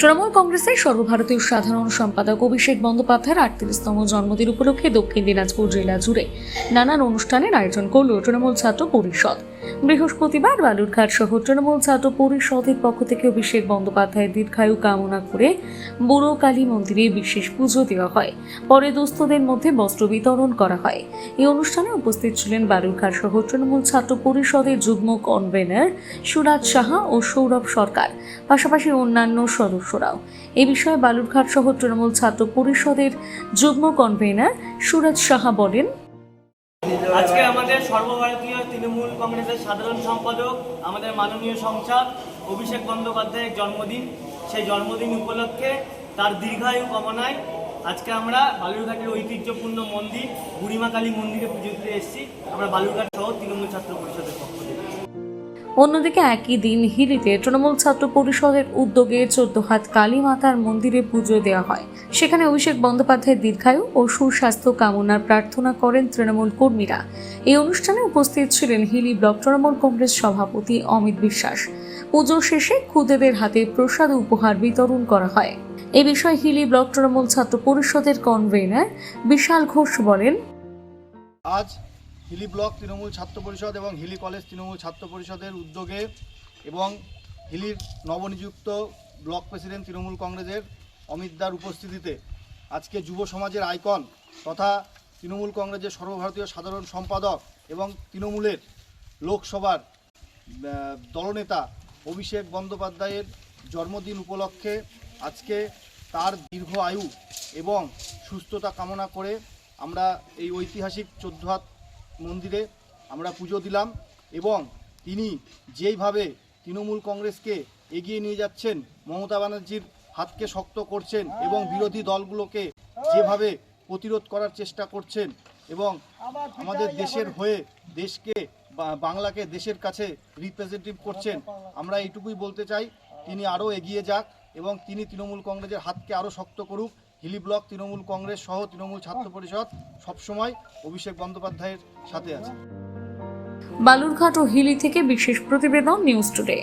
তৃণমূল কংগ্রেসের সর্বভারতীয় সাধারণ সম্পাদক অভিষেক বন্দ্যোপাধ্যায়ের আটত্রিশতম জন্মদিন উপলক্ষে দক্ষিণ দিনাজপুর জেলা জুড়ে নানান অনুষ্ঠানের আয়োজন করল তৃণমূল ছাত্র পরিষদ। বৃহস্পতিবার বালুরঘাট সহ তৃণমূল ছাত্র পরিষদের পক্ষ থেকে অভিষেক বন্দ্যোপাধ্যায়ের দীর্ঘায়ু কামনা করে বুড়ো কালী মন্দিরে বিশেষ পুজো দেওয়া হয়। পরে দুস্থদের মধ্যে বস্ত্র বিতরণ করা হয়। এই অনুষ্ঠানে উপস্থিত ছিলেন বালুরঘাট সহ তৃণমূল ছাত্র পরিষদের যুগ্ম কনভেনার সুরাজ সাহা ও সৌরভ সরকার, পাশাপাশি অন্যান্য সদস্যরাও। এ বিষয়ে বালুরঘাট সহ তৃণমূল ছাত্র পরিষদের যুগ্ম কনভেনার সুরাজ সাহা বলেন আজকে আমাদের সর্বভারতীয় তৃণমূল কংগ্রেসের সাধারণ সম্পাদক, আমাদের মাননীয় সংসদ অভিষেক বন্দ্যোপাধ্যায়ের জন্মদিন। সেই জন্মদিন উপলক্ষে তার দীর্ঘায়ু কামনায় আজকে আমরা বালুরঘাটের ঐতিহ্যপূর্ণ মন্দির, বুড়িমা কালী মন্দিরে পুজো দিতে এসেছি। আমরা বালুরঘাট সহ তৃণমূল ছাত্র পরিষদের পক্ষ থেকে। অন্যদিকে একই দিন হিলিতে তৃণমূল ছাত্র পরিষদের উদ্যোগে চোদ্দ হাত কালী মাতার মন্দিরে পুজো দেওয়া হয়। সেখানে অভিষেক বন্দ্যোপাধ্যায়ের দীর্ঘায়ু ও সুস্বাস্থ্য কামনার প্রার্থনা করেন তৃণমূল কর্মীরা। এই অনুষ্ঠানে উপস্থিত ছিলেন হিলি ব্লক তৃণমূল কংগ্রেস সভাপতি অমিত বিশ্বাস। পুজো শেষে খুদেদের হাতে প্রসাদ উপহার বিতরণ করা হয়। এ বিষয়ে হিলি ব্লক তৃণমূল ছাত্র পরিষদের কনভেনার বিশাল ঘোষ বলেন, আজ হিলি ব্লক তৃণমূল ছাত্র পরিষদ এবং হিলি কলেজ তৃণমূল ছাত্র পরিষদের উদ্যোগে এবং হিলির নবনিযুক্ত ব্লক প্রেসিডেন্ট তৃণমূল কংগ্রেসের অমিত দার উপস্থিতিতে আজকে যুব সমাজের আইকন তথা তৃণমূল কংগ্রেসের সর্বভারতীয় সাধারণ সম্পাদক এবং তৃণমূলের লোকসভার দলনেতা অভিষেক বন্দ্যোপাধ্যায়ের জন্মদিন উপলক্ষে আজকে তার দীর্ঘ আয়ু এবং সুস্থতা কামনা করে আমরা এই ঐতিহাসিক চোদ্দ হাত মন্দিরে আমরা পুজো দিলাম এবং তিনি যেইভাবে তৃণমূল কংগ্রেসকে এগিয়ে নিয়ে যাচ্ছেন, মমতা ব্যানার্জির হাতকে শক্ত করছেন এবং বিরোধী দলগুলোকে যেভাবে প্রতিরোধ করার চেষ্টা করছেন এবং আমাদের দেশের হয়ে দেশকে বাংলাকে দেশের কাছে রিপ্রেজেন্টেটিভ করছেন, আমরা এইটুকুই বলতে চাই, তিনি আরও এগিয়ে যাক এবং তিনি তৃণমূল কংগ্রেসের হাতকে আরও শক্ত করুক। হিলি ব্লক, তৃণমূল কংগ্রেস সহ তৃণমূল ছাত্র পরিষদ সবসময় অভিষেক বন্দ্যোপাধ্যায়ের সাথে আছে। বালুরঘাট ও হিলি থেকে বিশেষ প্রতিবেদন নিউজ টুডে।